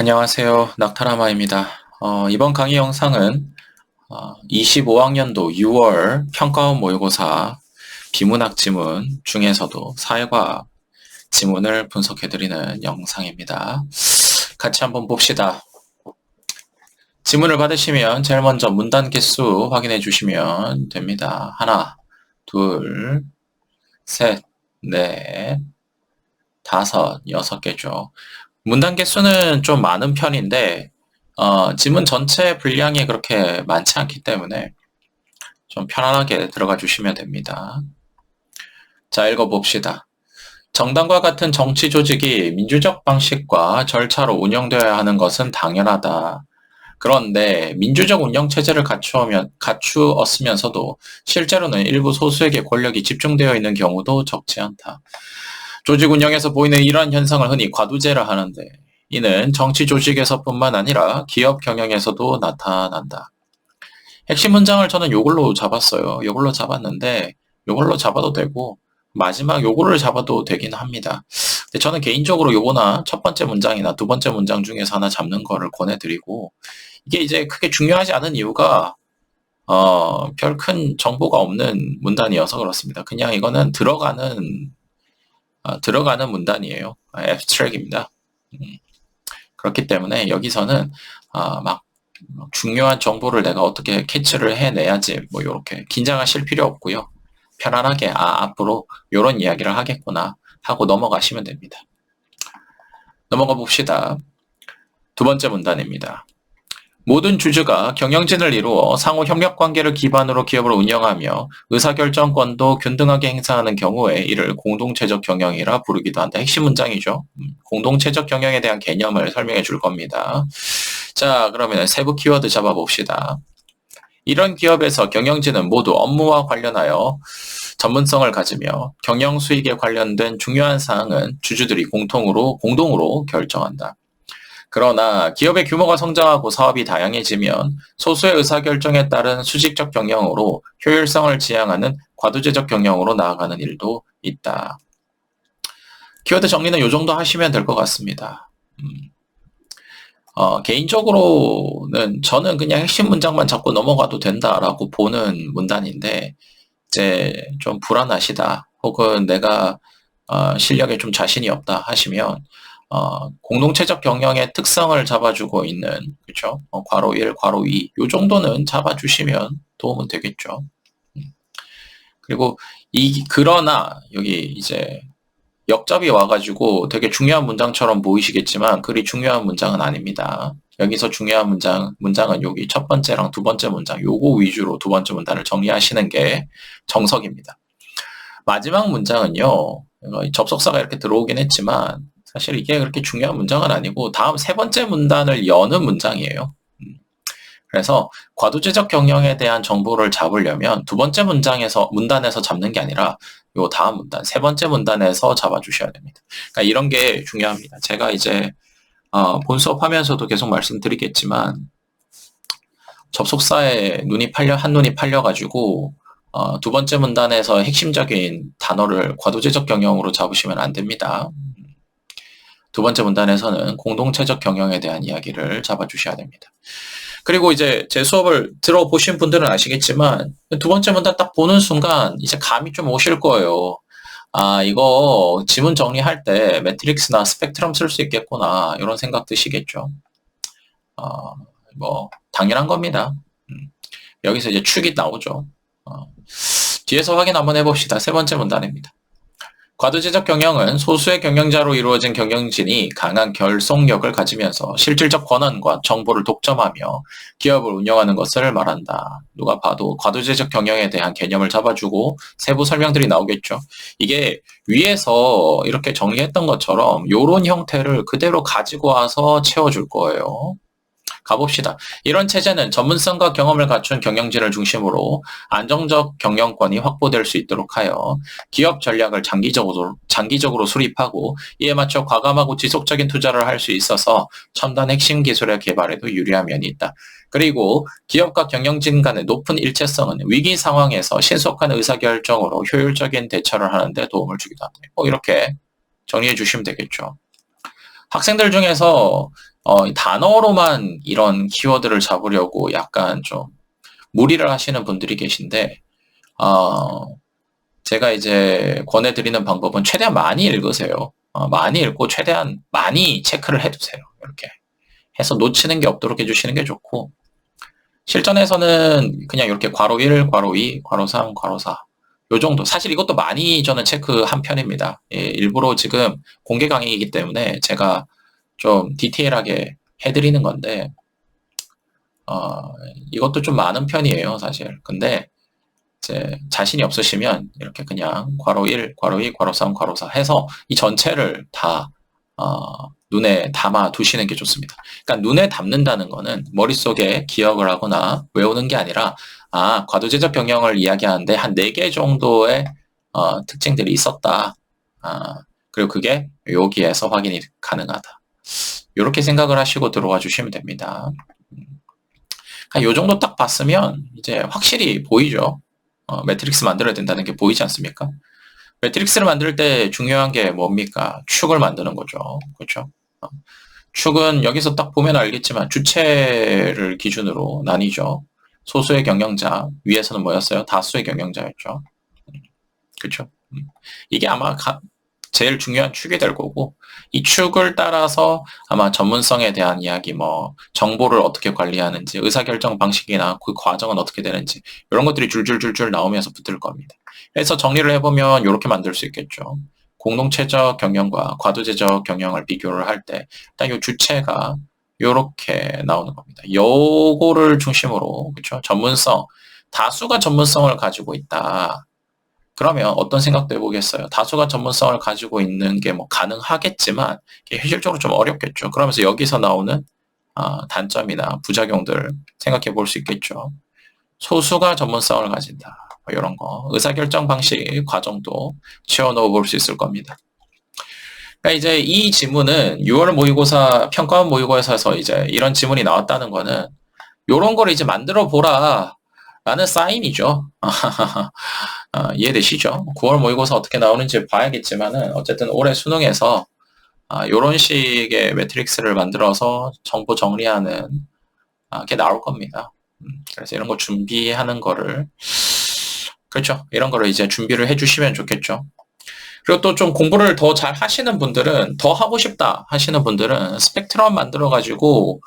안녕하세요. 낙타라마입니다. 어, 이번 강의 영상은 어, 25학년도 6월 평가원 모의고사 비문학 지문 중에서도 사회과학 지문을 분석해드리는 영상입니다. 같이 한번 봅시다. 지문을 받으시면 제일 먼저 문단 개수 확인해 주시면 됩니다. 하나, 둘, 셋, 넷, 다섯, 여섯 개죠. 문단 개수는 좀 많은 편인데 어, 지문 전체 분량이 그렇게 많지 않기 때문에 좀 편안하게 들어가 주시면 됩니다. 자, 읽어봅시다. 정당과 같은 정치 조직이 민주적 방식과 절차로 운영되어야 하는 것은 당연하다. 그런데 민주적 운영 체제를 갖추면, 갖추었으면서도 실제로는 일부 소수에게 권력이 집중되어 있는 경우도 적지 않다. 조직 운영에서 보이는 이러한 현상을 흔히 과두제를 하는데 이는 정치 조직에서뿐만 아니라 기업 경영에서도 나타난다. 핵심 문장을 저는 요걸로 잡았어요. 요걸로 잡았는데 요걸로 잡아도 되고 마지막 요거를 잡아도 되긴 합니다. 근데 저는 개인적으로 요거나 첫 번째 문장이나 두 번째 문장 중에서 하나 잡는 거를 권해드리고 이게 이제 크게 중요하지 않은 이유가 어, 별 큰 정보가 없는 문단이어서 그렇습니다. 그냥 이거는 들어가는 어, 들어가는 문단이에요. 앱스트랙입니다. 음, 그렇기 때문에 여기서는 어, 막 중요한 정보를 내가 어떻게 캐치를 해내야지 뭐 이렇게 긴장하실 필요 없고요. 편안하게 아 앞으로 이런 이야기를 하겠구나 하고 넘어가시면 됩니다. 넘어가 봅시다. 두 번째 문단입니다. 모든 주주가 경영진을 이루어 상호 협력 관계를 기반으로 기업을 운영하며 의사결정권도 균등하게 행사하는 경우에 이를 공동체적 경영이라 부르기도 한다. 핵심 문장이죠. 음, 공동체적 경영에 대한 개념을 설명해 줄 겁니다. 자, 그러면 세부 키워드 잡아봅시다. 이런 기업에서 경영진은 모두 업무와 관련하여 전문성을 가지며 경영 수익에 관련된 중요한 사항은 주주들이 공통으로 공동으로 결정한다. 그러나 기업의 규모가 성장하고 사업이 다양해지면 소수의 의사결정에 따른 수직적 경영으로 효율성을 지향하는 과도제적 경영으로 나아가는 일도 있다. 키워드 정리는 이 정도 하시면 될 것 같습니다. 음. 어, 개인적으로는 저는 그냥 핵심 문장만 잡고 넘어가도 된다라고 보는 문단인데 이제 좀 불안하시다 혹은 내가 어, 실력에 좀 자신이 없다 하시면 어, 공동체적 경영의 특성을 잡아주고 있는 그렇죠? 어, 괄호 1, 괄호 2, 요 정도는 잡아주시면 도움은 되겠죠. 음. 그리고 이 그러나 여기 이제 역접이 와가지고 되게 중요한 문장처럼 보이시겠지만 그리 중요한 문장은 아닙니다. 여기서 중요한 문장, 문장은 여기 첫 번째랑 두 번째 문장, 요거 위주로 두 번째 문단을 정리하시는 게 정석입니다. 마지막 문장은요, 접속사가 이렇게 들어오긴 했지만, 사실 이게 그렇게 중요한 문장은 아니고 다음 세 번째 문단을 여는 문장이에요. 음. 그래서 과도제적 경영에 대한 정보를 잡으려면 두 번째 문장에서 문단에서 잡는 게 아니라 요 다음 문단 세 번째 문단에서 잡아주셔야 됩니다. 그러니까 이런 게 중요합니다. 제가 이제 어, 본 수업하면서도 계속 말씀드리겠지만 접속사에 눈이 팔려 한 눈이 팔려가지고 어, 두 번째 문단에서 핵심적인 단어를 과도제적 경영으로 잡으시면 안 됩니다. 두 번째 문단에서는 공동체적 경영에 대한 이야기를 잡아주셔야 됩니다. 그리고 이제 제 수업을 들어보신 분들은 아시겠지만 두 번째 문단 딱 보는 순간 이제 감이 좀 오실 거예요. 아, 이거 지문 정리할 때 매트릭스나 스펙트럼 쓸 수 있겠구나 이런 생각 드시겠죠. 어, 뭐 당연한 겁니다. 음, 여기서 이제 축이 나오죠. 어, 뒤에서 확인 한번 해봅시다. 세 번째 문단입니다. 과도제적 경영은 소수의 경영자로 이루어진 경영진이 강한 결속력을 가지면서 실질적 권한과 정보를 독점하며 기업을 운영하는 것을 말한다. 누가 봐도 과도제적 경영에 대한 개념을 잡아주고 세부 설명들이 나오겠죠. 이게 위에서 이렇게 정리했던 것처럼 이런 형태를 그대로 가지고 와서 채워줄 거예요. 가봅시다. 이런 체제는 전문성과 경험을 갖춘 경영진을 중심으로 안정적 경영권이 확보될 수 있도록 하여 기업 전략을 장기적으로, 장기적으로 수립하고 이에 맞춰 과감하고 지속적인 투자를 할 수 있어서 첨단 핵심 기술의 개발에도 유리한 면이 있다. 그리고 기업과 경영진 간의 높은 일체성은 위기 상황에서 신속한 의사결정으로 효율적인 대처를 하는데 도움을 주기도 합니다. 뭐 이렇게 정리해 주시면 되겠죠. 학생들 중에서 어, 단어로만 이런 키워드를 잡으려고 약간 좀 무리를 하시는 분들이 계신데 어, 제가 이제 권해드리는 방법은 최대한 많이 읽으세요. 어, 많이 읽고 최대한 많이 체크를 해두세요. 이렇게 해서 놓치는 게 없도록 해주시는 게 좋고 실전에서는 그냥 이렇게 괄호 1, 괄호 2, 괄호 3, 괄호 4. 요 정도. 사실 이것도 많이 저는 체크한 편입니다. 예, 일부러 지금 공개 강의이기 때문에 제가 좀 디테일하게 해드리는 건데, 어, 이것도 좀 많은 편이에요, 사실. 근데, 이제 자신이 없으시면 이렇게 그냥 괄호 1, 괄호 2, 괄호 3, 괄호 4 해서 이 전체를 다, 어, 눈에 담아 두시는 게 좋습니다. 그러니까 눈에 담는다는 거는 머릿속에 기억을 하거나 외우는 게 아니라 아, 과도제적 경영을 이야기하는데 한 4개 정도의 어, 특징들이 있었다. 아, 그리고 그게 여기에서 확인이 가능하다. 이렇게 생각을 하시고 들어와 주시면 됩니다. 이 정도 딱 봤으면 이제 확실히 보이죠. 어, 매트릭스 만들어야 된다는 게 보이지 않습니까? 매트릭스를 만들 때 중요한 게 뭡니까? 축을 만드는 거죠. 그렇죠? 어, 축은 여기서 딱 보면 알겠지만 주체를 기준으로 나뉘죠. 소수의 경영자, 위에서는 뭐였어요? 다수의 경영자였죠. 그렇죠? 이게 아마 가, 제일 중요한 축이 될 거고 이 축을 따라서 아마 전문성에 대한 이야기, 뭐 정보를 어떻게 관리하는지, 의사결정 방식이나 그 과정은 어떻게 되는지 이런 것들이 줄줄줄줄 나오면서 붙을 겁니다. 그래서 정리를 해보면 이렇게 만들 수 있겠죠. 공동체적 경영과 과도제적 경영을 비교를 할 때 일단 이 주체가 이렇게 나오는 겁니다. 요거를 중심으로 그렇죠? 전문성 다수가 전문성을 가지고 있다. 그러면 어떤 생각도 해보겠어요. 다수가 전문성을 가지고 있는 게 뭐 가능하겠지만 현실적으로 좀 어렵겠죠. 그러면서 여기서 나오는 어, 단점이나 부작용들 생각해 볼 수 있겠죠. 소수가 전문성을 가진다. 뭐 이런 거 의사결정 방식 과정도 채워넣어 볼 수 있을 겁니다. 그러니까 이제 이 지문은 6월 모의고사 평가원 모의고사에서 이제 이런 지문이 나왔다는 거는 이런 걸 이제 만들어 보라 라는 사인이죠. 아, 이해되시죠? 9월 모의고사 어떻게 나오는지 봐야겠지만은 어쨌든 올해 수능에서 아, 이런 식의 매트릭스를 만들어서 정보 정리하는 아, 게 나올 겁니다. 음, 그래서 이런 거 준비하는 거를 그렇죠. 이런 거를 이제 준비를 해주시면 좋겠죠. 그리고 또 좀 공부를 더 잘 하시는 분들은 더 하고 싶다 하시는 분들은 스펙트럼 만들어 가지고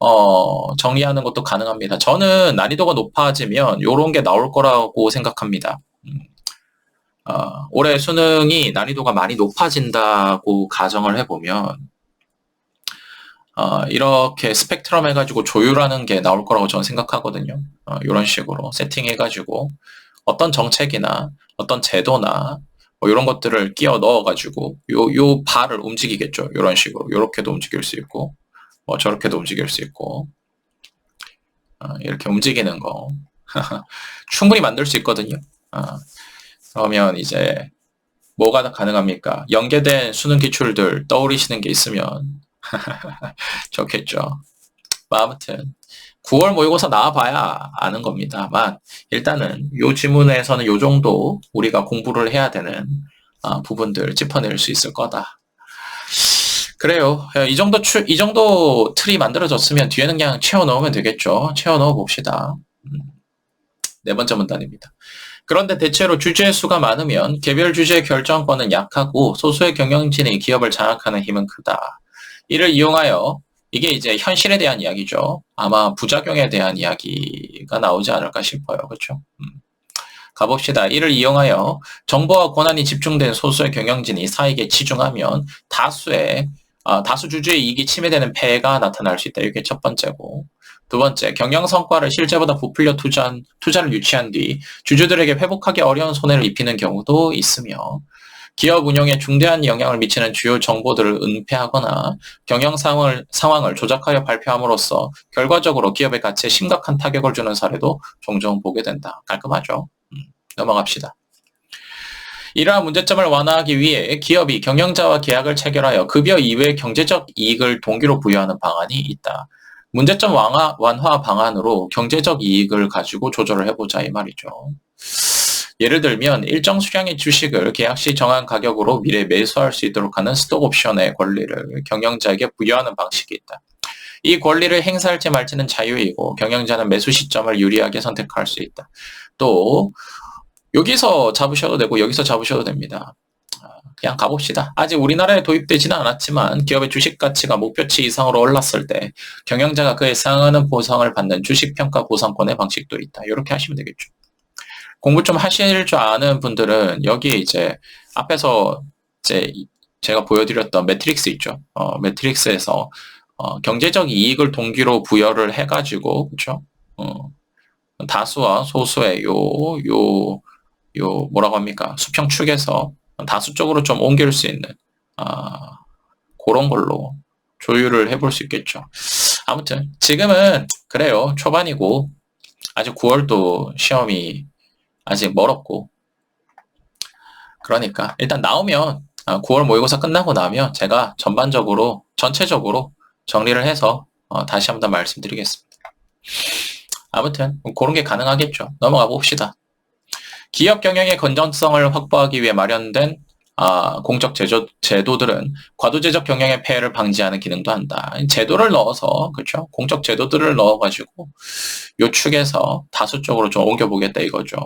어, 정리하는 것도 가능합니다. 저는 난이도가 높아지면 이런 게 나올 거라고 생각합니다. 음, 어, 올해 수능이 난이도가 많이 높아진다고 가정을 해보면 어, 이렇게 스펙트럼 해가지고 조율하는 게 나올 거라고 저는 생각하거든요. 어, 이런 식으로 세팅해가지고 어떤 정책이나 어떤 제도나 뭐 이런 것들을 끼워 넣어가지고 요, 요 발을 움직이겠죠. 이런 식으로. 이렇게도 움직일 수 있고, 뭐 저렇게도 움직일 수 있고, 어, 이렇게 움직이는 거. 충분히 만들 수 있거든요. 어, 그러면 이제 뭐가 가능합니까? 연계된 수능 기출들 떠오르시는 게 있으면 좋겠죠. 뭐 아무튼 9월 모의고사 나와봐야 아는 겁니다만 일단은 요 지문에서는 요 정도 우리가 공부를 해야 되는 어, 부분들 짚어낼 수 있을 거다. 그래요. 이 정도 추, 이 정도 틀이 만들어졌으면 뒤에는 그냥 채워 넣으면 되겠죠. 채워 넣어 봅시다. 음, 네 번째 문단입니다. 그런데 대체로 주제 수가 많으면 개별 주제 결정권은 약하고 소수의 경영진이 기업을 장악하는 힘은 크다. 이를 이용하여 이게 이제 현실에 대한 이야기죠. 아마 부작용에 대한 이야기가 나오지 않을까 싶어요. 그렇죠? 음. 가봅시다. 이를 이용하여 정보와 권한이 집중된 소수의 경영진이 사익에 치중하면 다수의 아, 다수 주주의 이익이 침해되는 폐해가 나타날 수 있다. 이게 첫 번째고. 두 번째, 경영 성과를 실제보다 부풀려 투자한, 투자를 유치한 뒤 주주들에게 회복하기 어려운 손해를 입히는 경우도 있으며 기업 운영에 중대한 영향을 미치는 주요 정보들을 은폐하거나 경영 상황을, 상황을 조작하여 발표함으로써 결과적으로 기업의 가치에 심각한 타격을 주는 사례도 종종 보게 된다. 깔끔하죠? 음, 넘어갑시다. 이러한 문제점을 완화하기 위해 기업이 경영자와 계약을 체결하여 급여 이외의 경제적 이익을 동기로 부여하는 방안이 있다. 문제점 완화, 완화 방안으로 경제적 이익을 가지고 조절을 해보자 이 말이죠. 예를 들면 일정 수량의 주식을 계약 시 정한 가격으로 미래 매수할 수 있도록 하는 스톡 옵션의 권리를 경영자에게 부여하는 방식이 있다. 이 권리를 행사할지 말지는 자유이고 경영자는 매수 시점을 유리하게 선택할 수 있다. 또 여기서 잡으셔도 되고 여기서 잡으셔도 됩니다. 아, 그냥 가봅시다. 아직 우리나라에 도입되지는 않았지만 기업의 주식 가치가 목표치 이상으로 올랐을 때 경영자가 그에 상하는 보상을 받는 주식평가 보상권의 방식도 있다. 이렇게 하시면 되겠죠. 공부 좀 하실 줄 아는 분들은 여기에 이제 앞에서 이제 제가 보여드렸던 매트릭스 있죠. 어, 매트릭스에서 어, 경제적 이익을 동기로 부여를 해가지고 그렇죠. 어, 다수와 소수의 요 요 요 뭐라고 합니까 수평 축에서 다수 쪽으로 좀 옮길 수 있는 아, 그런 걸로 조율을 해볼 수 있겠죠. 아무튼 지금은 그래요 초반이고 아직 9월도 시험이 아직 멀었고 그러니까 일단 나오면 9월 아, 모의고사 끝나고 나면 제가 전반적으로 전체적으로 정리를 해서 어, 다시 한번 말씀드리겠습니다. 아무튼 그런 게 가능하겠죠. 넘어가 봅시다. 기업 경영의 건전성을 확보하기 위해 마련된 아, 공적 제조, 제도들은 과도제적 경영의 폐해를 방지하는 기능도 한다. 제도를 넣어서, 그렇죠? 공적 제도들을 넣어가지고 요축해서 다수 쪽으로 좀 옮겨보겠다 이거죠.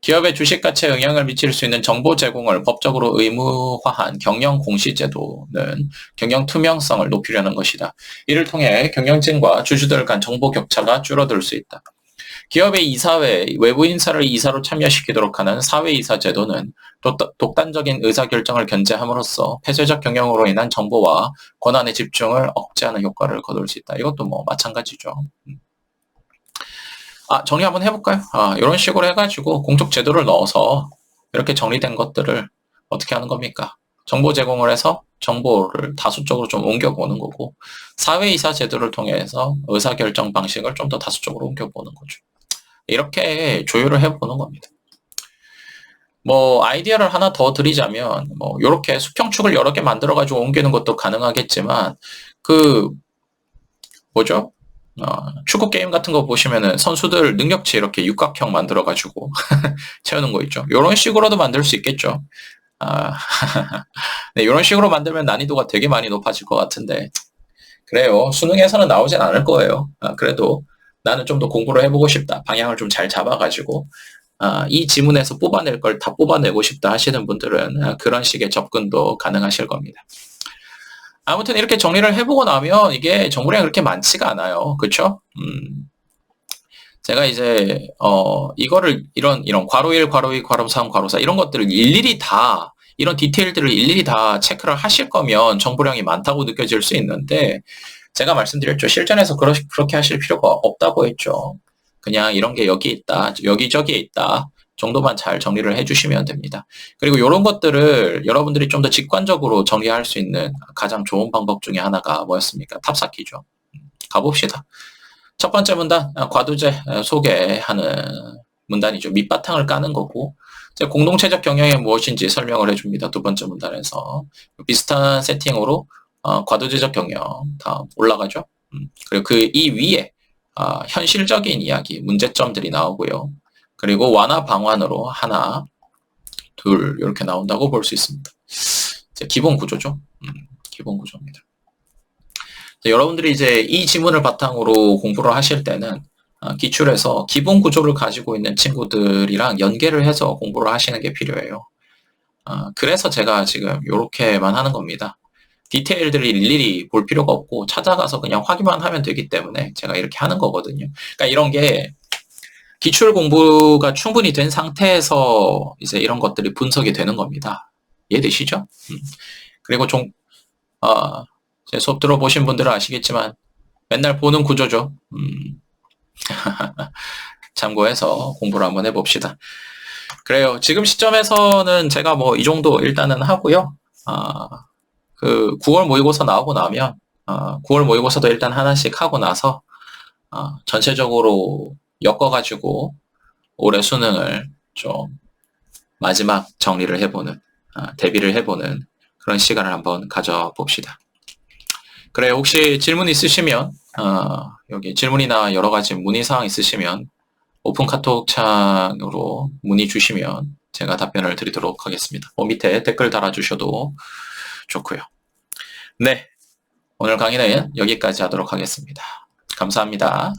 기업의 주식 가치에 영향을 미칠 수 있는 정보 제공을 법적으로 의무화한 경영 공시 제도는 경영 투명성을 높이려는 것이다. 이를 통해 경영진과 주주들 간 정보 격차가 줄어들 수 있다. 기업의 이사회, 외부 인사를 이사로 참여시키도록 하는 사회이사 제도는 독단적인 의사결정을 견제함으로써 폐쇄적 경영으로 인한 정보와 권한의 집중을 억제하는 효과를 거둘 수 있다. 이것도 뭐 마찬가지죠. 음. 아, 정리 한번 해볼까요? 아, 이런 식으로 해가지고 공적 제도를 넣어서 이렇게 정리된 것들을 어떻게 하는 겁니까? 정보 제공을 해서 정보를 다수적으로 좀 옮겨보는 거고 사회이사 제도를 통해서 의사결정 방식을 좀 더 다수적으로 옮겨보는 거죠. 이렇게 조율을 해보는 겁니다. 뭐 아이디어를 하나 더 드리자면 뭐 이렇게 수평축을 여러 개 만들어 가지고 옮기는 것도 가능하겠지만 그 뭐죠? 어, 축구 게임 같은 거 보시면은 선수들 능력치 이렇게 육각형 만들어 가지고 채우는 거 있죠. 이런 식으로도 만들 수 있겠죠. 아, 네, 이런 식으로 만들면 난이도가 되게 많이 높아질 것 같은데 그래요. 수능에서는 나오진 않을 거예요. 아, 그래도 나는 좀 더 공부를 해보고 싶다. 방향을 좀 잘 잡아가지고 아, 이 지문에서 뽑아낼 걸 다 뽑아내고 싶다 하시는 분들은 아, 그런 식의 접근도 가능하실 겁니다. 아무튼 이렇게 정리를 해보고 나면 이게 정보량이 그렇게 많지가 않아요. 그쵸? 음, 제가 이제 어 이거를 이런 이런 괄호 1, 괄호 2, 괄호 3, 괄호 4 이런 것들을 일일이 다 이런 디테일들을 일일이 다 체크를 하실 거면 정보량이 많다고 느껴질 수 있는데 제가 말씀드렸죠. 실전에서 그러, 그렇게 하실 필요가 없다고 했죠. 그냥 이런 게 여기 있다, 여기 저기에 있다 정도만 잘 정리를 해주시면 됩니다. 그리고 이런 것들을 여러분들이 좀 더 직관적으로 정리할 수 있는 가장 좋은 방법 중에 하나가 뭐였습니까? 음, 가봅시다. 첫 번째 문단, 과두제 소개하는 문단이죠. 밑바탕을 까는 거고, 공동체적 경영이 무엇인지 설명을 해줍니다. 두 번째 문단에서. 비슷한 세팅으로 어, 과도제적 경영 다 올라가죠. 음, 그리고 그 이 위에 어, 현실적인 이야기, 문제점들이 나오고요. 그리고 완화 방안으로 하나, 둘 이렇게 나온다고 볼 수 있습니다. 기본 구조죠. 음, 기본 구조입니다. 여러분들이 이제 이 지문을 바탕으로 공부를 하실 때는 어, 기출에서 기본 구조를 가지고 있는 친구들이랑 연계를 해서 공부를 하시는 게 필요해요. 어, 그래서 제가 지금 이렇게만 하는 겁니다. 디테일들을 일일이 볼 필요가 없고 찾아가서 그냥 확인만 하면 되기 때문에 제가 이렇게 하는 거거든요. 그러니까 이런 게 기출 공부가 충분히 된 상태에서 이제 이런 것들이 분석이 되는 겁니다. 이해되시죠? 음. 그리고 종, 어, 제 수업 들어보신 분들은 아시겠지만 맨날 보는 구조죠. 음. 참고해서 공부를 한번 해봅시다. 그래요. 지금 시점에서는 제가 뭐 이 정도 일단은 하고요. 아, 그 9월 모의고사 나오고 나면 어, 9월 모의고사도 일단 하나씩 하고 나서 어, 전체적으로 엮어가지고 올해 수능을 좀 마지막 정리를 해보는 어, 대비를 해보는 그런 시간을 한번 가져봅시다. 그래 혹시 질문 있으시면 어, 여기 질문이나 여러 가지 문의 사항 있으시면 오픈 카톡 창으로 문의 주시면 제가 답변을 드리도록 하겠습니다. 뭐 밑에 댓글 달아주셔도 좋고요. 네, 오늘 강의는 여기까지 하도록 하겠습니다. 감사합니다.